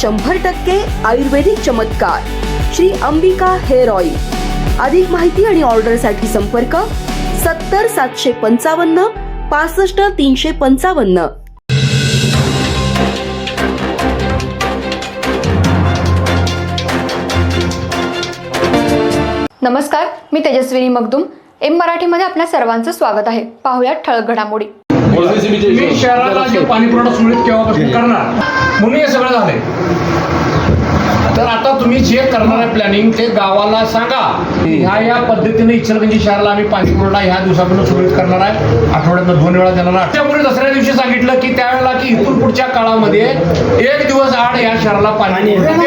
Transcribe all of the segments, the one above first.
शंभर टक्के आयुर्वेदिक चमत्कार. Shri Ambika hair oil. अधिक माहिती आणि ऑर्डरसाठी संपर्क सत्तर सातशे पंचावन्न पासष्ट तीनशे पंचावन्न. नमस्कार मी तेजस्विनी मगदुम. एम मराठीमध्ये आपल्या सर्वांचं स्वागत आहे. पाहुयात ठळक घडामोडी. मी शहराला जे पाणी पुरवठा सुरळीत केव्हापासून करणार म्हणून हे सगळं झालंय. तर आता तुम्ही जे करणार आहे प्लॅनिंग ते गावाला सांगा. ह्या या पद्धतीने इचलगंजी शहराला आम्ही पाणी पुरवठा ह्या दिवसापासून सुरळीत करणार आहे. आठवड्यातनं दोन वेळा देणार आहे. त्यामुळे दसऱ्या दिवशी सांगितलं की त्यावेळेला की इथून पुढच्या काळामध्ये एक दिवस आड या शहराला पाणी देणार.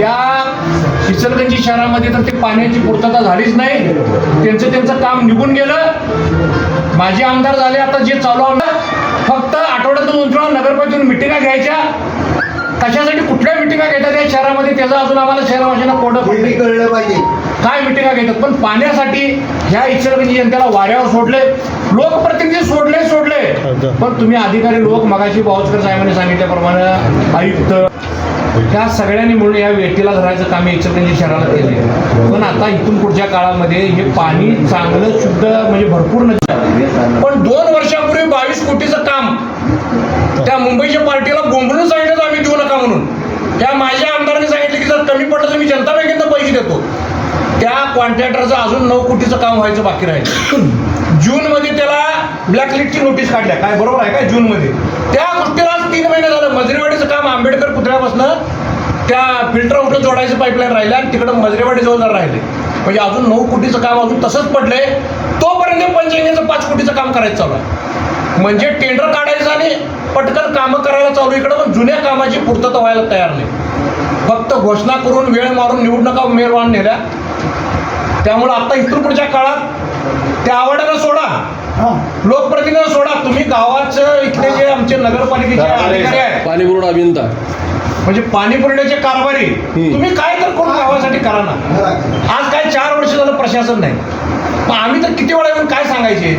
या इचलगंजी शहरामध्ये तर ते पाण्याची पूर्तता झालीच नाही. त्यांचं त्यांचं काम निघून गेलं. माझे आमदार झाले आता जे चालू आमदार फक्त आठवड्यातून दोन वेळा नगरपालिकेतून मिटिंगा घ्यायच्या. कशासाठी कुठल्या मिटिंगा घेतात या शहरामध्ये? त्याचं अजून आम्हाला शहरवाशांना हे पडले कळलं पाहिजे. काय मिटिंगा घेतात? पण पाण्यासाठी ह्या इचलगंजी जनतेला वाऱ्यावर सोडले लोकप्रतिनिधी सोडले सोडले. पण तुम्ही अधिकारी लोक मगाशी बावस्कर साहेबांनी सांगितल्याप्रमाणे आयुक्त त्या सगळ्यांनी म्हणून या वेटीला धरायचं काम इचलकरंजी शहराला केले पण आता इथून पुढच्या काळामध्ये हे पाणी चांगलं शुद्ध म्हणजे भरपूर नदी पण दोन वर्षापूर्वी बावीस कोटीचं काम त्या मुंबईच्या पार्टीला बोंबलून सांगितलं आम्ही देऊ नका म्हणून. त्या माझ्या आमदारांनी सांगितलं की जर कमी पडलं तर मी जनता बँकेतनं पैसे देतो. त्या कॉन्ट्रॅक्टरचं अजून नऊ कोटीचं काम व्हायचं बाकी राहील. जूनमध्ये त्याला ब्लॅकलिस्टची नोटीस काढल्या. काय बरोबर आहे काय? जूनमध्ये. त्या गोष्टीला आज तीन महिने झालं मजरेवाडीचं काम पुतळ्यापासनं त्या फिल्टर आउटला जोडायचं पाईपलाईन राहिलं आणि तिकडं मजरेवाडी जवळ राहिले. म्हणजे अजून नऊ कोटीचं काम अजून तसंच पडलंय तोपर्यंत पंचगंगेचं पाच कोटीचं काम करायचं चालू आहे. म्हणजे टेंडर काढायचं आणि पटकन कामं करायला चालू इकडं पण जुन्या कामाची पूर्तता व्हायला तयार नाही. फक्त घोषणा करून वेळ मारून निवडणुका उमेदवार नेल्या. त्यामुळे आता इथून पुढच्या काळात त्या आवडानं सोडा. लोकप्रतिनिधी सोडा. तुम्ही गावाचं इथले जे आमचे नगरपालिकेचे अधिकारी आहेत. पाणी पुरवठा अभियंता. म्हणजे पाणी पुरवठ्याचे कारभारी तुम्ही काय तर करून गावासाठी करा ना. आज काय चार वर्ष झालं प्रशासन नाही. मग आम्ही तर किती वेळा येऊन काय सांगायचे?